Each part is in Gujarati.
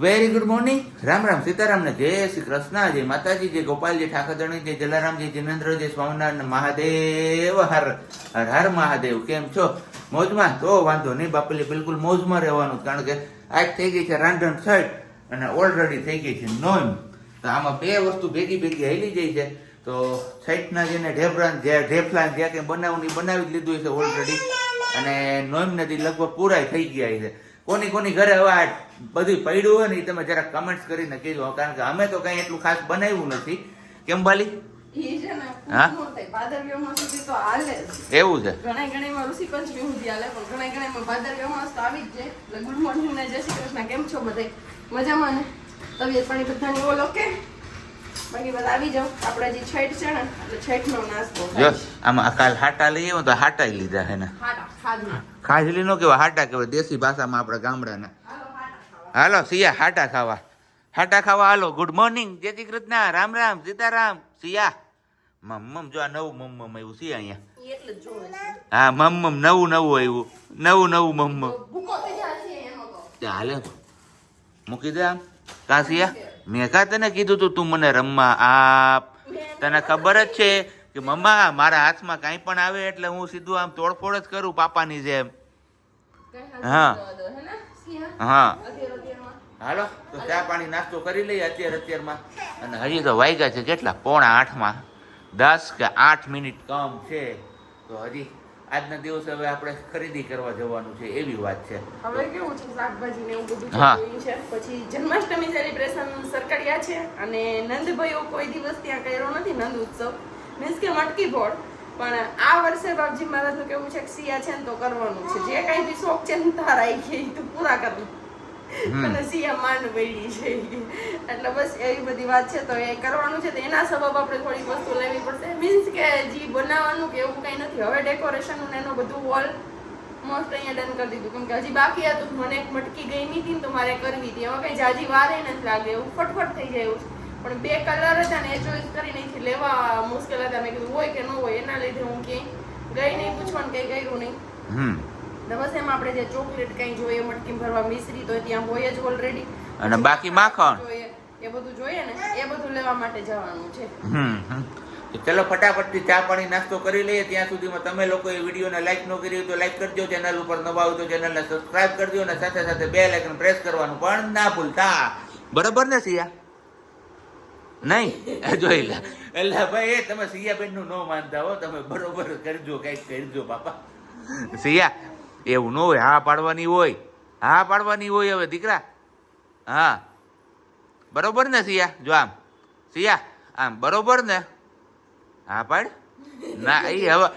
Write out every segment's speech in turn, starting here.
Very good morning Ram Ram Sitaram ને જય શ્રી કૃષ્ણ, જય માતાજી, જય ગોપાલજી ઠાકરધણી જય જલારામજી જિનેન્દ્ર, જય સ્વામિનારાયણ, મહાદેવ, હર હર હર મહાદેવ. કેમ છો? મોજમાં? તો વાંધો નહીં, બાપલી બિલકુલ મોજમાં રહેવાનું, કારણ કે આજ થઈ ગઈ છે રાંધણ છઠ અને ઓલરેડી થઈ ગઈ છે નોમ. તો આમાં બે વસ્તુ ભેગી ભેગી હેલી જાય છે. તો છઠના જેને ઢેફરા જે ઢેફલા જે કંઈ બનાવવું ઈ બનાવી જ લીધું છે ઓલરેડી અને નોમ નદી લગભગ પૂરાય થઈ ગયા છે. કોની કોની ઘરે હવે આ બધું પડ્યું હોય ને એ તમે જરા કમેન્ટ્સ કરીને કહેજો. કારણ કે અમે તો કઈ એટલું ખાસ બનાવ્યું નથી. કેમ બાલી? એવું છે? મજામાં ને? તબિયત પાણી બધાની ઓલ okay? બાકી બધા આવી જાઓ. આપણે હજી છઠ છે ને, એટલે છઠનો નાસ્તો જો આમાં કાલ હાટા લઈ તો હાટા લીધા છે ને. ખાજલી નો કેવા હાટા કહેવાય દેશી ભાષામાં આપણા ગામડાના. હાલો. સિયા હાટા ખાવા. હાટા ખાવા હાલો ગુડ મોર્નિંગ જય શ્રી કૃષ્ણ રામ રામ સીતારામ સિયા. મમ મમ જો આ નવું મમ મમ આવ્યું સિયા અહીંયા. છે. હા મમ મમ નવું નવું આવ્યું. નવું નવું મમ્મ મમ. તો ભૂકો થઈ જાય છે એનો તો. તે હાલે. મૂકી દે આમ. કાસિયા મેં કા તને કીધું તું તું મને રમવા આપ. તને ખબર જ છે કે મમ્મા મારા હાથમાં કાંઈ પણ આવે એટલે હું સીધું આમ તોડફોડ જ કરું પાપાની જેમ. હા. હા હાલો તો ચા પાણી નાસ્તો કરી લઈએ અત્યારે અત્યારમાં. અને હજી તો વાગ્યા છે કેટલા? પોણા આઠમાં. દસ કે આઠ મિનિટ કમ છે. તો હજી આજના દિવસે હવે આપણે ખરીદી કરવા જવાનું છે એવી વાત છે. હવે કેવું છે શાકભાજી ને એવું બધું. જોયું છે. પછી જન્માષ્ટમી સેલિબ્રેશન સરકડિયા છે અને નંદભાઈઓ કોઈ દિવસ ત્યાં કર્યો નથી નંદ ઉત્સવ. મીન્સ કે મટકી ભોળ. પણ આ વર્ષે બાપજી મહારાજનું કેવું છે કે સિયા છે ને તો કરવાનું છે. જે કાંઈ બી શોખ છે ને તારા આવી ગઈ તો પૂરા કર. હમ. અને સિયા માંડ પડી છે. એટલે બસ એવી બધી વાત છે. તો એ કરવાનું છે. તો એના સબબ આપણે થોડી વસ્તુ લેવી પડશે. મીન્સ કે જી બનાવવાનું કે એવું કંઈ નથી. હવે ડેકોરેશન ને એનું બધું વોલ મોસ્ટ અહીંયા ડન કરી દીધું. કેમ કે હજી બાકી હતું. મને એક મટકી ગઈ હતી ને તો મારે કરવી હતી. એમાં કઈ જાજી વારે નથી લાગે. એવું ફટફટ થઈ જાય એવું. પણ બે કલર હતા ને એ ચોઈસ કરી નહીં લેવા મુશ્કેલ હતા. મેં કીધું હોય કે ન હોય એના લીધે હું ક્યાંય ગઈ નહીં પૂછવાનું કંઈ કર્યું નહીં. બસ એમાં આપણે જે ચોકલેટ કંઈ જોઈએ મટકી ભરવા મિશ્રી તો ત્યાં હોય જ ઓલરેડી અને બાકી માખણ? એ બધું જોઈએ ને એ બધું લેવા માટે જવાનું છે. હમ ચલો ફટાફટથી ચા પાણી નાસ્તો કરી લઈએ. ત્યાં સુધીમાં તમે લોકો એ વિડીયોને લાઈક ન કરી તો લાઈક કરજો. ચેનલ ઉપર નવા હોય તો ચેનલને સબસ્ક્રાઇબ કરજો અને સાથે સાથે બે લાઇકન પ્રેસ કરવાનું પણ ના ભૂલતા. બરાબર ને સિયા? નહીં? જોઈ લે એટલે ભાઈ એ તમે સિયાબેનનું ન માનતા હો. તમે બરોબર કરજો કંઈક કરજો બાપા. સિયા એવું ન હોય હા પાડવાની હોય. હા પાડવાની હોય હવે દીકરા. હા. બરોબર ને સિયા? જો આમ. સિયા આમ બરોબર ને? હા પાડ. ના એ હવે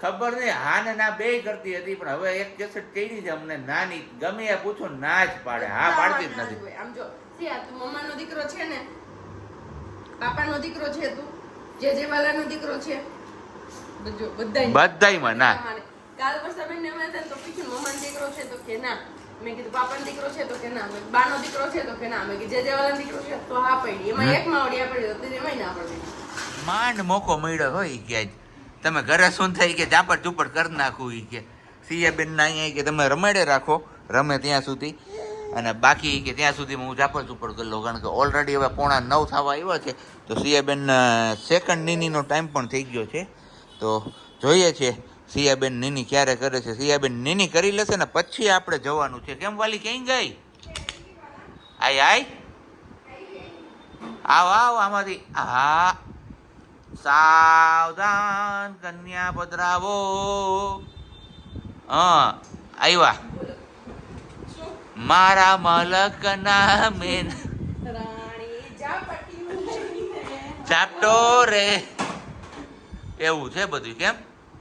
ખબર નહીં હા ને ના બે કરતી હતી પણ હવે એક કેસેટ કરી છે અમને નાની. ગમે એ પૂછો ના જ પાડે. હા પાડતી જ નથી. આમ જો સિયા તું મમ્માનો દીકરો છે ને? પાપાનો દીકરો છે તું? જે જેવાલાનો દીકરો છે? બધો બધાય બધાયમાં ના. કાલ વર્ષાબેન બેન એમ હતા તો પૂછ્યું મમ્માનો દીકરો છે તો કે ના. મેં કીધું પાપાનો દીકરો છે તો કે ના. મેં બાનો દીકરો છે તો કે ના. મેં કીધું જે જેવાલાનો દીકરો છે તો હા પડી. એમાં એક એકમાં ઓડિયા પડી તો તેમાં ના પડી. માંડ મોકો મળ્યો હોય કે તમે ઘરે શું થઈ કે ચાપડ ચુપડ કરી નાખું એ કે. સિયાબેન ના અહીંયા કે તમે રમાડે રાખો રમે ત્યાં સુધી. અને બાકી કે ત્યાં સુધી હું ઝાપડ ચુપડ કરી લઉં કારણ કે ઓલરેડી હવે પોણા નવ થવા આવ્યા છે. તો સિયાબેન સેકન્ડ નીનીનો ટાઈમ પણ થઈ ગયો છે. તો જોઈએ છે સિયાબેન નીની ક્યારે કરે છે? સિયાબેન નીની કરી લેશે ને પછી આપણે જવાનું છે. કેમ વાલી, ક્યાંય ગઈ? આય આય આવ આવ આમાંથી. હા. સાવધાન કન્યા પધરાવો. હા. આવ્યા મારા મલકના મેન. ચાપટો રે. એવું છે બધું, કેમ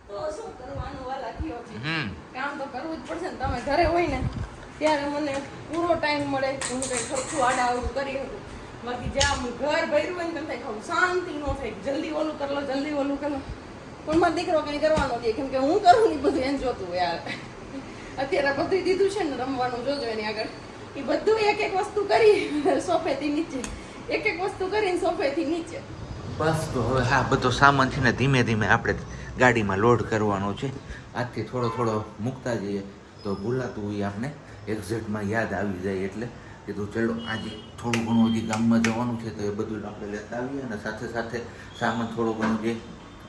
તો શું કરવાનું વાલા કયો છે હમ કામ તો કરવું જ પડશે ને તમે ઘરે હોય ને ત્યારે મને પૂરો ટાઈમ મળે હું કંઈ ખર્ચું આડા આવડું કરી શકું. બાકી જ્યાં હું ઘર ભર્યું હોય ને તમને ખાવું શાંતિ ન થાય, જલ્દી ઓલું કરલો જલ્દી ઓલું કરો પણ મારો દીકરો કંઈ કરવાનો નથી, કેમ કે હું કરું ને બધું એને જોતું યાર અત્યારે બધું દીધું છે ને, રમવાનું જોજો એની આગળ. એ બધું એક એક વસ્તુ કરી, સોફેથી નીચે. એક એક વસ્તુ કરીને સોફેથી નીચે. બસ તો હવે હા, બધો સામાન છે ને ધીમે ધીમે આપણે ગાડીમાં લોડ કરવાનો છે. આજથી થોડો થોડો મૂકતા જઈએ. તો ભૂલાતું હોય આપણે. એક્ઝેક્ટમાં યાદ આવી જાય એટલે કીધું ચલો, આજે થોડું ઘણું હજી ગામમાં જવાનું છે તો એ બધું આપણે લેતા આવીએ અને સાથે સાથે સામાન થોડું ઘણું જે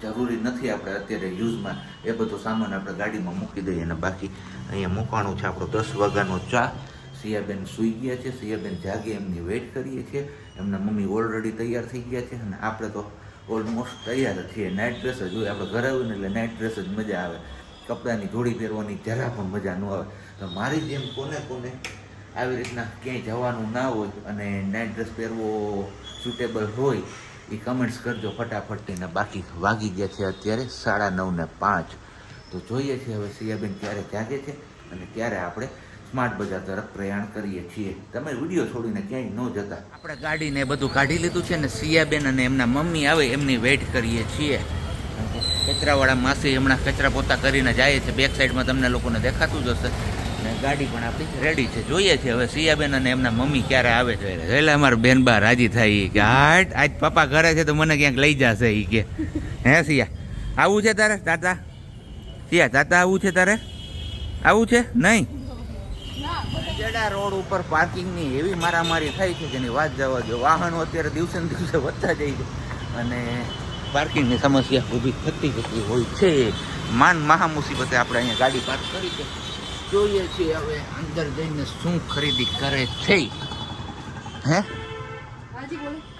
જરૂરી નથી આપણે અત્યારે યુઝમાં, એ બધો સામાન આપણે ગાડીમાં મૂકી દઈએ અને બાકી અહીંયા મૂકવાનું છે આપણો દસ વાગ્યાનો ચા. સિયાબેન સૂઈ ગયા છે. સિયાબેન જાગે, એમની વેઇટ કરીએ છીએ. એમના મમ્મી ઓલરેડી તૈયાર થઈ ગયા છે અને આપણે તો ઓલમોસ્ટ તૈયાર છીએ. નાઇટ ડ્રેસ જ હોય. આપણે ઘરે આવીને એટલે નાઇટ ડ્રેસ જ મજા આવે. કપડાની જોડી પહેરવાની જરા પણ મજા ન આવે. તો મારી જેમ કોને કોને આવી રીતના ક્યાંય જવાનું ના હોય અને નાઇટ ડ્રેસ પહેરવો સુટેબલ હોય એ કમેન્ટ્સ કરજો ફટાફટથી બાકી વાગી ગયા છે અત્યારે સાડા નવને પાંચ. તો જોઈએ છીએ હવે સિયાબેન ક્યારે જાગે છે અને ક્યારે આપણે સ્માર્ટ બજાર તરફ પ્રયાણ કરીએ છીએ. તમે વીડિયો છોડીને ક્યાંય ન જતા. આપણે ગાડીને બધું કાઢી લીધું છે ને સિયાબેન અને એમના મમ્મી આવે એમની વેઇટ કરીએ છીએ. કચરાવાળા માસી હમણાં કચરા પોતા કરીને જાય છે. બેક સાઈડમાં તમને લોકોને દેખાતું જ હશે. ને ગાડી પણ આપણી રેડી છે. જોઈએ છીએ હવે સિયાબેન અને એમના મમ્મી ક્યારે આવે છે. એટલે અમારા બેન બા રાજી થાય કે, હાટ, આજ પપ્પા ઘરે છે તો મને ક્યાંક લઈ જશે એ કે. હે સિયા, આવું છે તારે? તાતા? સિયા, તાતા આવું છે તારે? આવું છે? નહીં? જડા રોડ ઉપર પાર્કિંગની એવી મારામારી થાય છે એની વાત જવા દો વાહનો અત્યારે દિવસે ને દિવસે વધતા જાય છે. અને પાર્કિંગની સમસ્યા ઊભી થતી જતી હોય છે. માન મહા મુસીબતે આપણે અહીંયા ગાડી પાર્ક કરી છે. જોઈએ છીએ હવે અંદર જઈને શું ખરીદી કરે છે. હે?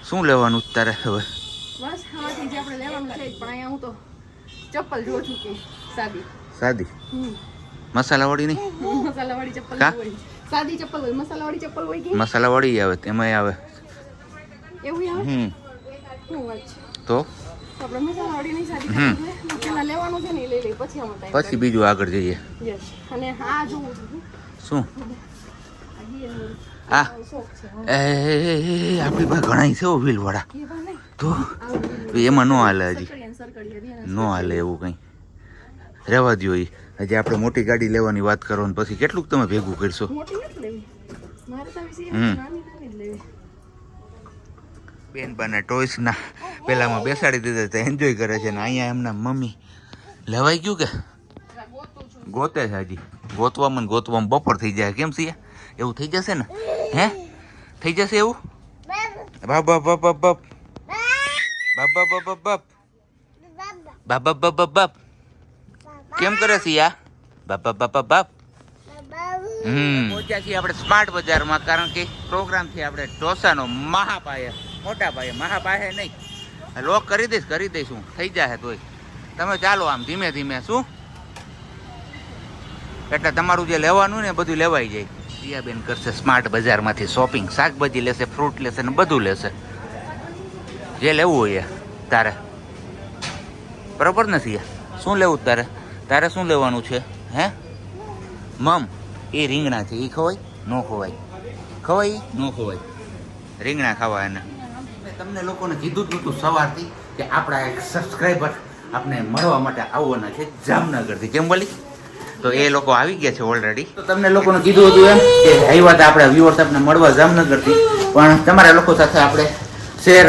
શું લેવાનું તારે હવે? બસ આમાંથી જે આપણે લેવાનું છે પણ અહીંયા હું તો ચપ્પલ જોઉં છું કે સાદી. સાદી? મસાલાવાળી નહીં? મસાલાવાળી ચપ્પલ હોય સાદી ચપ્પલ હોય મસાલાવાળી ચપ્પલ હોય કે? મસાલાવાળી આવે તેમાંય આવે. એવું આવે? હમ. શું વાત છે? તો? પછી બીજું આગળ જઈએ. શું? હા. એ આપણી પાસે ઘણા છે વ્હીલ વાળા તો? એમાં ન હાલે હજી. ન હાલે એવું કંઈ. રહેવા દો એ હજી આપણે મોટી ગાડી લેવાની વાત કરો ને પછી કેટલુંક તમે ભેગું કરશો? હમ. નાની નાની જ લેવી બેન બાને ટોયસના પેલામાં બેસાડી દીધા તો એન્જોય કરે છે ને અહીંયા એમના મમ્મી લેવાઈ ગયું કે ગોતે છે હજી ગોતવામાં ગોતવામાં બપોર થઈ જાય કેમ સિયા એવું થઈ જશે ને હે થઈ જશે એવું બાપ બાપ બાપ બાપ બાપ બાપ બાપ બાપ બાપ બાપ બાપ બાપ બાપ બાપ કેમ કરે છે બાપ બાપ બાપ બાપ બાપ હમ પહોંચ્યા છીએ આપણે સ્માર્ટ બજારમાં કારણ કે પ્રોગ્રામ છે આપણે ઢોસાનો મહાપાયે મોટા ભાઈ મહા પાસે નહીં. લોક કરી દઈશ કરી દઈશ હું. થઈ જશે તોય. તમે ચાલો આમ ધીમે ધીમે, શું? એટલે તમારું જે લેવાનું ને બધું લેવાઈ જાય. દિયાબેન કરશે સ્માર્ટ બજારમાંથી શોપિંગ શાકભાજી લેશે ફ્રૂટ લેશે ને બધું લેશે. જે લેવું હોય તારે. બરોબર ને સિયા શું લેવું તારે? તારે શું લેવાનું છે? હે? મમ, એ રીંગણા છે એ ખવાય? ન ખવાય. ખવાય? ન ખવાય. રીંગણા ખાવા એને. તમને લોકોને કીધું જ નહોતું સવારથી કે આપણા એક સબસ્ક્રાઈબર આપણે મળવા માટે આવવાના છે જામનગરથી. કેમ બોલી? તો એ લોકો આવી ગયા છે ઓલરેડી તો તમને લોકોને કીધું હતું એમ કે આવ્યા હતા આપણા વ્યુઅર્સ આપણે મળવા જામનગરથી. પણ તમારા લોકો સાથે આપણે શેર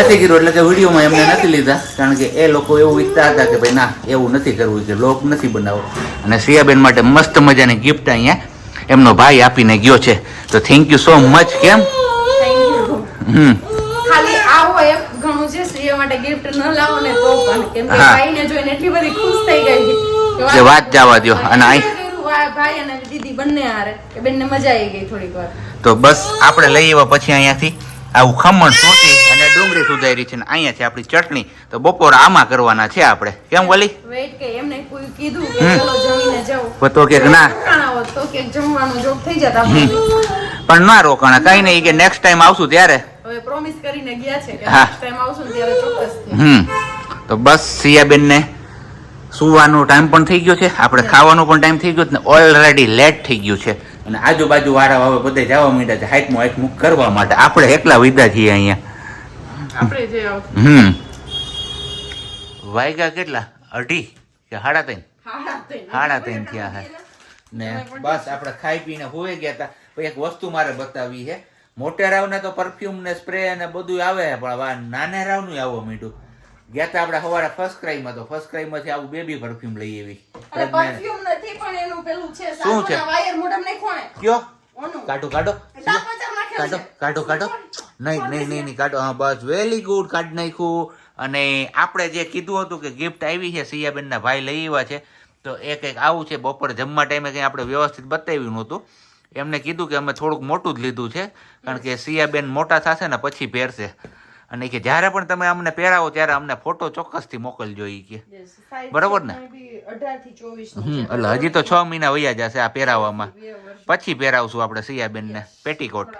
નથી કર્યું એટલે કે વિડીયોમાં એમને નથી લીધા. કારણ કે એ લોકો એવું ઈચ્છતા હતા કે ભાઈ ના એવું નથી કરવું કે લોક નથી બનાવો. અને સિયાબેન માટે મસ્ત મજાની ગિફ્ટ અહીંયા એમનો ભાઈ આપીને ગયો છે. તો થેન્ક યુ સો મચ કેમ? Thank you hmm. માટે ગિફ્ટ ન લાવો ને તો પણ. કેમ કે ભાઈને જોઈને એટલી બધી ખુશ થઈ ગઈ કે વાત જવા દો અને આઈ- ભાઈ અને દીદી બંને હારે. કે બેનને મજા આવી ગઈ થોડીક વાર. તો બસ આપણે લઈ આવ્યા પછી અહીંયાથી આવું ખમણ સોટી અને ડુંગળી સુધારી છે ને અહીંયા છે આપણી ચટણી. તો બપોર આમાં કરવાના છે આપણે. કેમ બોલી વેટ કે એમને કોઈ કીધું કે. ચલો જમીને જાવ પણ તો કે ના. તો કે જમવાનું જોબ થઈ જતા આપણે. પણ ના રોકાણા. કઈ નહીં કે નેક્સ્ટ ટાઈમ આવશું ત્યારે. હવે પ્રોમિસ કરીને ગયા છે કે next આવશું ત્યારે ચોક્કસ હમ. તો બસ સિયાબેનને સુવાનો ટાઈમ પણ થઈ ગયો છે. આપણે ખાવાનો પણ ટાઈમ થઈ ગયો છે ને ઓલરેડી લેટ થઈ ગયું છે. અને આજુબાજુ વાળા હવે બધે જવા માંડ્યા છે. હાઈટમાં હાઈટમું કરવા માટે. આપણે એકલા વિદા છીએ અહીંયા. આપણે જે હમ. વાયગા કેટલા? અઢી કે સાડા ત્રણ? સાડા ત્રણ. થયા હે. ને બસ આપણે ખાઈ પીને હોઈ ગયા હતા. એક વસ્તુ મારે બતાવી છે. મોટેરાવને તો પરફ્યુમ ને સ્પ્રે ને બધું આવે પણ નાને રાવનું આવવા મીઠું ગયા તા આપણે સવારે ફર્સ્ટ ક્રાઈમાં તો ફર્સ્ટ ક્રાઈમાંથી આવું બેબી પરફ્યુમ લઈ આવી. પરફ્યુમ નથી પણ એનું પેલું છે શું છે? વાયર મોઢમ નાખ્યો ખોણે કયો કાઢો કાઢો. કાઢો કાઢો કાઢો. નહીં નહીં નહીં નહીં કાઢો. હા બસ. વેરી ગુડ કાઢ નાખ્યું. અને આપણે જે કીધું હતું કે ગિફ્ટ આવી છે સિયાબેનના ભાઈ લઈ આવ્યા છે તો એક એક આવું છે. બપોર જમવા ટાઈમે કંઈ આપણે વ્યવસ્થિત બતાવ્યું નહોતું. એમને કીધું કે અમે થોડુંક મોટું જ લીધું છે કારણ કે સિયાબેન મોટા થશે ને પછી પહેરશે. અને કે જ્યારે પણ તમે અમને પહેરાવો ત્યારે અમને ફોટો ચોક્કસથી મોકલજો એ કે. બરાબર ને? maybe 18 થી 24 નું હમ એટલે હજી તો છ મહિના વયા જશે આ પહેરાવામાં. પછી પહેરાવશું આપણે સિયાબેનને પેટીકોટ.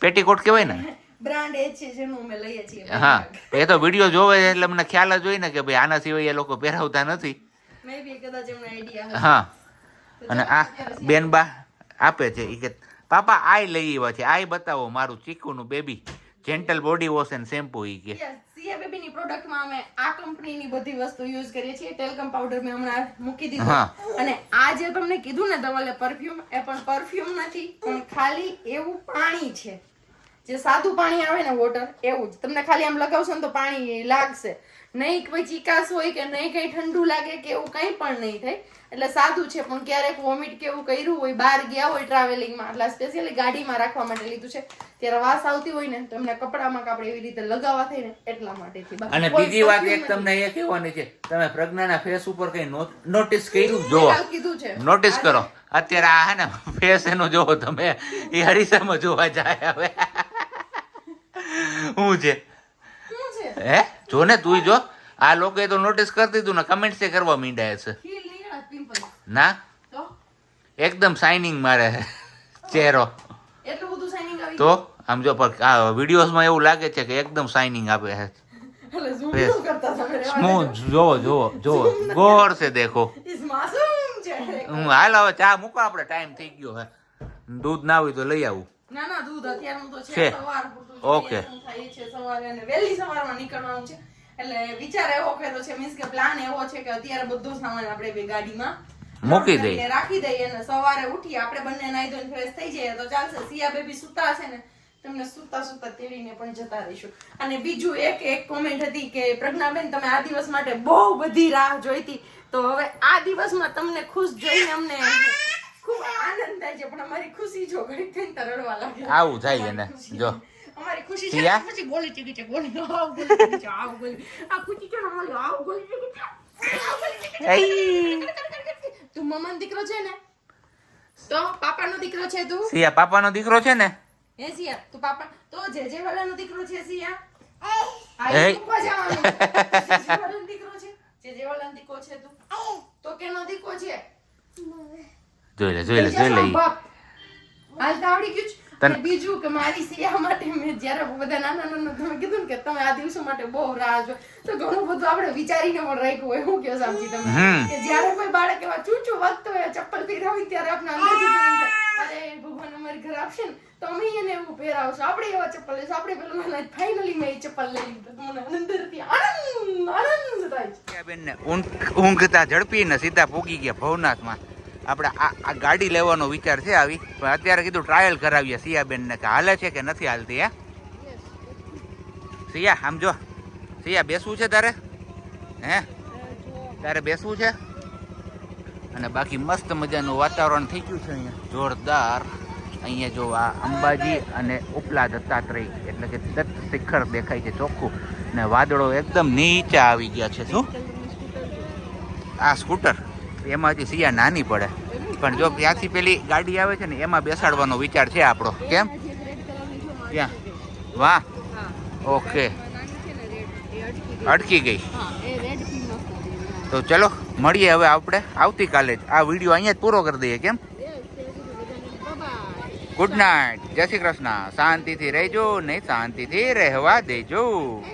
પેટીકોટ કહેવાય ને? બ્રાન્ડ એ છે જેનું અમે લઈએ છીએ. હા એ તો વીડિયો જોવે એટલે અમને ખ્યાલ જ હોય ને કે ભાઈ આના સિવાય એ લોકો પહેરાવતા નથી. હા. અને આ બેનબા આપે છે એ કે પાપા આઈ લઈ આવ્યા છે. આઈ બતાવો મારું ચીકુનું baby gentle body wash and shampoo ઈ કે. સીએ બેબી ની પ્રોડક્ટમાં અમે આ કંપનીની બધી વસ્તુ યુઝ કરીએ છીએ. ટેલકમ પાવડર મેં હમણાં મૂકી દીધો. અને આ જે તમને કીધું ને તમારે પરફ્યુમ એ પણ પરફ્યુમ નથી પણ ખાલી એવું પાણી છે. જે સાદું પાણી આવે ને વોટર એવું જ. તમને ખાલી આમ લગાવશો ને તો પાણી લાગશે. નહીં કોઈ ચીકાશ હોય કે નહીં કઈ ઠંડુ લાગે કે એવું કંઈ પણ નહીં થાય. એટલે સાદું છે પણ ક્યારેક વોમિટ કેવું કર્યું હોય બહાર ગયા હોય ટ્રાવેલિંગમાં એટલે સ્પેશિયલી ગાડીમાં રાખવા માટે લીધું છે. ત્યારે વાસ આવતી હોય ને તો એમને કપડામાં કાપડ એવી રીતે લગાવવા ને એટલા માટેથી. અને બીજી વાત એક તમને એ કહેવાની છે તમે પ્રજ્ઞાના ફેસ ઉપર કઈ નોટિસ કર્યું? જોવો કીધું છે. નોટિસ કરો. અત્યારે આ હે ને ફેસ એનો જોવો તમે એ હરીસામાં જોવા જાય હવે. શું છે? હે જો ને તું જો. આ લોકોએ તો નોટિસ કરી દીધું ને કમેન્ટ છે કરવા માંડ્યા છે. ના? એકદમ શાઇનિંગ મારે ચહેરો. એટલું બધું શાઇનિંગ આવી તો? આમ જો પણ આ વિડીયોઝમાં એવું લાગે છે કે એકદમ શાઇનિંગ આપે છે. સ્મૂથ જોવો જોવો જોવો ગોળ છે દેખો. હું હાલ હવે ચા મૂકો આપણે ટાઈમ થઈ ગયો હે દૂધ ના હોય તો લઈ આવું. ના ના દૂધ અત્યારનું તો છે. સવાર સવારે વહેલી સવારમાં નીકળવાનું છે. એટલે વિચાર એવો કર્યો છે મીન્સ કે પ્લાન એવો છે કે અત્યારે બધો સામાન આપણે બે ગાડીમાં મૂકી દઈએ. રાખી દઈએ અને સવારે ઉઠી આપણે બંને નાઈ ધોઈને ફ્રેશ થઈ જઈએ તો ચાલશે. સિયા બેબી સુતા હશે ને તમને સુતા સુતા તેડીને પણ જતા રહીશું. અને બીજું એક એક કોમેન્ટ હતી કે પ્રજ્ઞાબેન તમે આ દિવસ માટે બહુ બધી રાહ જોઈતી તો હવે આ દિવસમાં તમને ખુશ જોઈને અમને ખૂબ આનંદ થાય છે પણ અમારી ખુશી જો ઘડીક થઈને રડવા લાગે. આવું થાય એને જો. અમારી ખુશી છે પછી ગોલી ચીકી છે ગોલી. આવ ગોલી ચીકી છે આવ ગોલી. આ ખુશી છે અમારી આવ ગોલી ચીકી છે. તું મમ્માનો દીકરો છે ને? તો પાપાનો દીકરો છે તું? સિયા પાપાનો દીકરો છે ને? હે સિયા તું પાપા તો જે જે વાળાનો દીકરો છે સિયા? આ મૂકવા જવાનું. જે વાળાનો દીકરો છે? જે જે વાળાનો દીકરો છે તું? તો કેનો દીકરો છે? જોઈ લે જોઈ લે જોઈ લે. હાલ આવડી ગયું છે. તને- બીજું કે મારી સિયા માટે મેં જ્યારે બધા નાના નાના તમે કીધું ને કે તમે આ દિવસો માટે બહુ રાહ જો. તો ઘણું બધું આપણે વિચારીને પણ રાખ્યું હોય. હું કયો સામજી તમે? કે જ્યારે કોઈ બાળક એવા ચૂચું વાગતો હોય ચપ્પલ પહેરા હોય ત્યારે આપણે અંદરથી અરે ભગવાન અમારી ઘર આપશે ને તો અમે એને એવું પહેરાવશું. આપણે એવા ચપ્પલ લઈશું. આપણે પેલું ફાઇનલી મેં એ ચપ્પલ લઈ લીધું. મને અંદરથી આનંદ આનંદ થાય છે. સિયાબેનને ઊંઘતા ઝડપી ને સીધા પૂગી ગયા ભવનાથમાં. આપણે આ આ ગાડી લેવાનો વિચાર છે આવી. પણ અત્યારે કીધું ટ્રાયલ કરાવીએ સિયાબેનને કે હાલે છે કે નથી હાલતી, હે? સિયા, આમ જો. સિયા, બેસવું છે તારે? હે? તારે બેસવું છે? અને બાકી મસ્ત મજાનું વાતાવરણ થઈ ગયું છે અહીંયા. જોરદાર. અહીંયા જો આ અંબાજી અને ઉપલા દત્તાત્રેય, એટલે કે દત્ત શિખર દેખાય છે ચોખ્ખું. ને વાદળો એકદમ નીચે આવી ગયા છે. શું? આ સ્કૂટર. એમાં હજી સિયા નાની પડે. પણ જો ત્યાંથી પેલી ગાડી આવે છે ને, એમાં બેસાડવાનો વિચાર છે આપણો. કેમ? ક્યાં? વાહ. ઓકે. અટકી ગઈ. તો ચલો, મળીએ હવે આપણે આવતીકાલે જ. આ વીડિયો અહીંયા જ પૂરો કરી દઈએ. કેમ? ગુડ નાઇટ જય શ્રી કૃષ્ણ. શાંતિથી રહેજો નહીં શાંતિથી રહેવા દેજો.